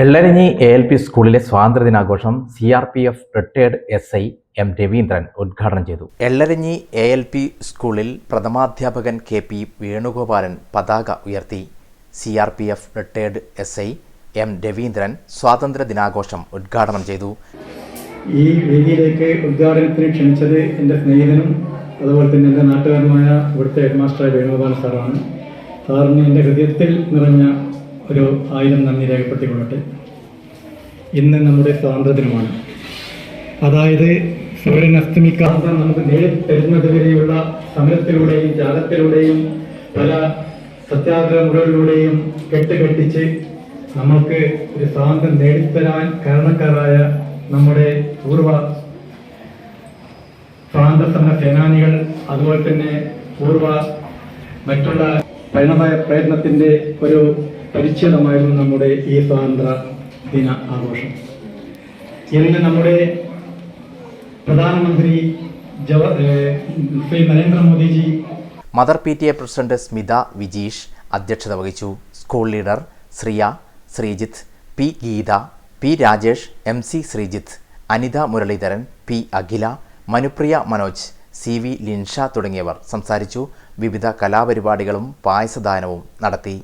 എള്ളരിഞ്ഞി A L P സ്കൂളിലെ സ്വാതന്ത്ര്യദിനാഘോഷം C R P F retired S I M Raveendran ഉദ്ഘാടനം ചെയ്തു. എള്ളരിഞ്ഞി A L P സ്കൂളിൽ പ്രഥമാധ്യാപകൻ K P Venugopalan പതാക ഉയർത്തി. C R P F retired S I M Raveendran സ്വാതന്ത്ര്യദിനാഘോഷം ഉദ്ഘാടനം ചെയ്തു. ഈ വേദിയിലേക്ക് ഉദ്ഘാടനത്തിന് ക്ഷണിച്ചത് എന്റെ സ്നേഹിതനും അതുപോലെ തന്നെ എന്റെ നാട്ടുകാരനുമായ ഇവിടുത്തെ ഹെഡ് മാസ്റ്റർ വേണുഗോപാലൻ സാറാണ്. സാറിന് എന്റെ ഹൃദയത്തിൽ നിറഞ്ഞ ഒരു ആയിരം നന്ദി രേഖപ്പെടുത്തിക്കൊള്ളട്ടെ. ഇന്ന് നമ്മുടെ സ്വാതന്ത്ര്യ ദിനമാണ് അതായത് സൂര്യൻ അസ്തമിക്കാത്ത നമുക്ക് നേടിത്തരുന്നത് വരെയുള്ള സമരത്തിലൂടെയും ത്യാഗത്തിലൂടെയും പല സത്യാഗ്രഹ മുറകളിലൂടെയും കെട്ടുകെട്ടിച്ച് നമ്മൾക്ക് ഒരു സ്വാതന്ത്ര്യം നേടിത്തരാൻ കാരണക്കാരായ നമ്മുടെ പൂർവ സ്വാതന്ത്ര്യ സമര സേനാനികൾ അതുപോലെ തന്നെ പൂർവ മറ്റുള്ള പരിണമയ പ്രയത്നത്തിന്റെ ഒരു പരിച്ഛേദമായിരുന്നു നമ്മുടെ ഈ സ്വാതന്ത്ര്യ ദിന ആഘോഷം. ഇന്ന് നമ്മുടെ പ്രധാനമന്ത്രി Java Shri Narendramodiji mother P T A president Smitha Vijeesh അധ്യക്ഷത വഹിച്ചു. School leader Shriya Sreejith P Geetha P Rajesh M C Sreejith Anitha Muralidharan P Akhila Manupriya Manoj C V Linsha തുടങ്ങിയവർ സംസാരിച്ചു. വിവിധ കലാപരിപാടികളും പായസദാനവും നടത്തി.